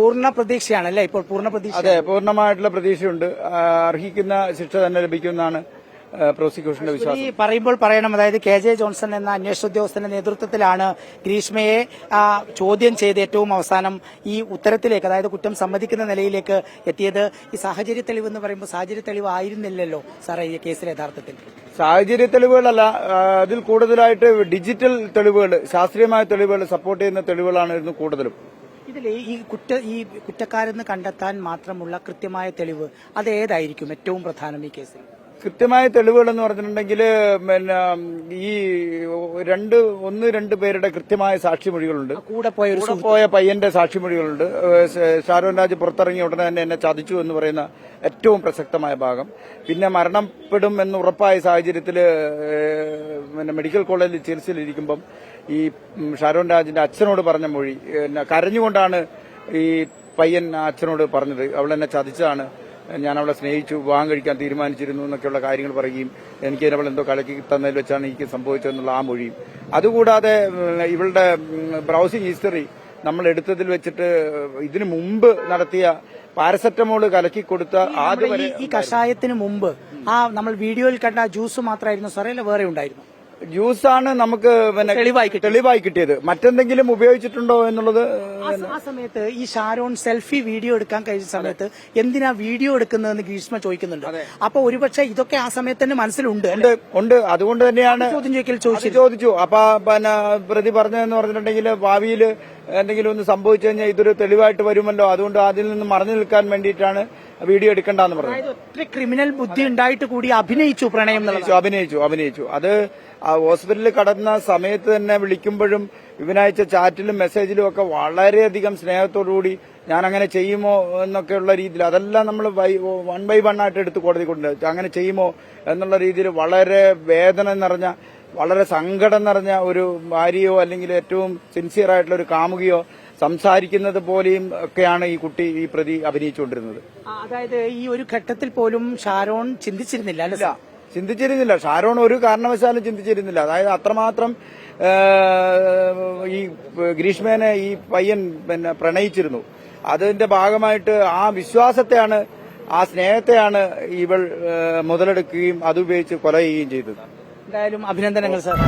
പൂർണ പ്രതീക്ഷയാണ് അല്ലെ ഇപ്പോൾ പൂർണ പ്രതീക്ഷ. അതെ പൂർണമായിട്ടുള്ള പ്രതീക്ഷയുണ്ട്. അർഹിക്കുന്ന ശിക്ഷ തന്നെ ലഭിക്കുമെന്നാണ് പ്രോസിക്യൂഷന്റെ വിശ്വാസം. ഈ പറയുമ്പോൾ പറയണം അതായത് കെ ജെ ജോൺസൺ എന്ന അന്വേഷണ ഉദ്യോഗസ്ഥന്റെ നേതൃത്വത്തിലാണ് ഗ്രീഷ്മയെ ചോദ്യം ചെയ്ത് ഏറ്റവും അവസാനം ഈ ഉത്തരത്തിലേക്ക് അതായത് കുറ്റം സമ്മതിക്കുന്ന നിലയിലേക്ക് എത്തിയത്. ഈ സാഹചര്യ തെളിവ് എന്ന് പറയുമ്പോൾ സാഹചര്യ തെളിവ് ആയിരുന്നില്ലല്ലോ സാറേ ഈ കേസിൽ യഥാർത്ഥത്തിൽ? സാഹചര്യ തെളിവുകളല്ല അതിൽ കൂടുതലായിട്ട് ഡിജിറ്റൽ തെളിവുകൾ ശാസ്ത്രീയമായ തെളിവുകൾ സപ്പോർട്ട് ചെയ്യുന്ന തെളിവുകളാണ് കൂടുതലും. ഇതിൽ ഈ കുറ്റ ഈ കുറ്റക്കാരെന്ന് കണ്ടെത്താൻ മാത്രമുള്ള കൃത്യമായ തെളിവ് അത് ഏതായിരിക്കും ഏറ്റവും പ്രധാനം ഈ കേസിൽ? കൃത്യമായ തെളിവുകൾ എന്ന് പറഞ്ഞിട്ടുണ്ടെങ്കിൽ പിന്നെ ഈ രണ്ട് ഒന്ന് രണ്ട് പേരുടെ കൃത്യമായ സാക്ഷിമൊഴികളുണ്ട്. കൂടെ പോയ കൂടെ പോയ പയ്യന്റെ സാക്ഷിമൊഴികളുണ്ട്. ഷാരോൻ രാജ് പുറത്തിറങ്ങിയ ഉടനെ തന്നെ എന്നെ ചതിച്ചു എന്ന് പറയുന്ന ഏറ്റവും പ്രസക്തമായ ഭാഗം. പിന്നെ മരണപ്പെടും എന്ന് ഉറപ്പായ സാഹചര്യത്തിൽ പിന്നെ മെഡിക്കൽ കോളേജിൽ ചികിത്സയിലിരിക്കുമ്പം ഈ ഷാരോൻ രാജിന്റെ അച്ഛനോട് പറഞ്ഞ മൊഴി കരഞ്ഞുകൊണ്ടാണ് ഈ പയ്യൻ അച്ഛനോട് പറഞ്ഞത്. അവൾ എന്നെ ചതിച്ചതാണ്. ഞാൻ അവളെ സ്നേഹിച്ചു വിവാഹം കഴിക്കാൻ തീരുമാനിച്ചിരുന്നു എന്നൊക്കെയുള്ള കാര്യങ്ങൾ പറയുകയും എനിക്ക് അവൾ എന്തോ കളക്കി തന്നതിൽ വെച്ചാണ് എനിക്ക് സംഭവിച്ചതെന്നുള്ള ആ മൊഴിയും. അതുകൂടാതെ ഇവളുടെ ബ്രൗസിംഗ് ഹിസ്റ്ററി നമ്മൾ എടുത്തതിൽ വെച്ചിട്ട് ഇതിനു മുമ്പ് നടത്തിയ പാരസെറ്റമോൾ കലക്കി കൊടുത്ത ആദ്യം ഈ- ഈ കഷായത്തിന് മുമ്പ് ആ നമ്മൾ വീഡിയോയിൽ കണ്ട ജ്യൂസ് മാത്രമായിരുന്നു സാറേ അല്ല വേറെ ഉണ്ടായിരുന്നു? ജ്യൂസാണ് നമുക്ക് പിന്നെ തെളിവായി കിട്ടിയത്. തെളിവായി കിട്ടിയത്. മറ്റെന്തെങ്കിലും ഉപയോഗിച്ചിട്ടുണ്ടോ എന്നുള്ളത് ആ സ- ആ സമയത്ത് ഈ ഷാരോൺ സെൽഫി വീഡിയോ എടുക്കാൻ കഴിഞ്ഞ സമയത്ത് എന്തിനാ വീഡിയോ എടുക്കുന്നതെന്ന് ഗ്രീഷ്മ ചോദിക്കുന്നുണ്ട്. അപ്പൊ ഒരുപക്ഷെ ഇതൊക്കെ ആ സമയത്ത് തന്നെ മനസ്സിലുണ്ട് അല്ലേ? ഉണ്ട് ഉണ്ട്. അതുകൊണ്ട് തന്നെയാണ് ചോദ്യം ചോദിക്കൽ അത് ചോദിച്ചു. ചോദിച്ചു അപ്പൊ പിന്നെ പ്രതി പറഞ്ഞതെന്ന് പറഞ്ഞിട്ടുണ്ടെങ്കിൽ ഭാവിയിൽ എന്തെങ്കിലും ഒന്ന് സംഭവിച്ചു കഴിഞ്ഞാൽ ഇതൊരു തെളിവായിട്ട് വരുമല്ലോ. അതുകൊണ്ട് അതിൽ നിന്ന് മറഞ്ഞു നിൽക്കാൻ വേണ്ടിയിട്ടാണ് വീഡിയോ എടുക്കണ്ടെന്ന് പറഞ്ഞു. ഒത്തിരി ക്രിമിനൽ ബുദ്ധി ഉണ്ടായിട്ട് കൂടി അഭിനയിച്ചു പ്രണയം അഭിനയിച്ചു അഭിനയിച്ചു അഭിനയിച്ചു. അത് ഹോസ്പിറ്റലിൽ കടന്ന സമയത്ത് തന്നെ വിളിക്കുമ്പോഴും ഇവനയച്ച ചാറ്റിലും മെസ്സേജിലും ഒക്കെ വളരെയധികം സ്നേഹത്തോടുകൂടി ഞാൻ അങ്ങനെ ചെയ്യുമോ എന്നൊക്കെയുള്ള രീതിയിൽ അതെല്ലാം നമ്മൾ വൺ ബൈ വൺ ആയിട്ട് എടുത്ത് കോടതി കൊണ്ട് അങ്ങനെ ചെയ്യുമോ എന്നുള്ള രീതിയിൽ വളരെ വേദന നിറഞ്ഞ വളരെ സങ്കടം നിറഞ്ഞ ഒരു ഭാര്യയോ അല്ലെങ്കിൽ ഏറ്റവും സിൻസിയർ ആയിട്ടുള്ള ഒരു കാമുകിയോ സംസാരിക്കുന്നത് പോലെയും ഒക്കെയാണ് ഈ കുട്ടി ഈ പ്രതി അഭിനയിച്ചുകൊണ്ടിരുന്നത്. അതായത് ഈ ഒരു ഘട്ടത്തിൽ പോലും ഷാരോൺ ചിന്തിച്ചിരുന്നില്ല അല്ല ചിന്തിച്ചിരുന്നില്ല. ഷാരോൺ ഒരു കാരണവശാലും ചിന്തിച്ചിരുന്നില്ല. അതായത് അത്രമാത്രം ഈ ഗ്രീഷ്മേനെ ഈ പയ്യൻ പിന്നെ പ്രണയിച്ചിരുന്നു. അതിന്റെ ഭാഗമായിട്ട് ആ വിശ്വാസത്തെയാണ് ആ സ്നേഹത്തെയാണ് ഇവൾ മുതലെടുക്കുകയും അതുപയോഗിച്ച് കൊല ചെയ്യുകയും ചെയ്തത്. എന്തായാലും അഭിനന്ദനങ്ങൾ സാർ.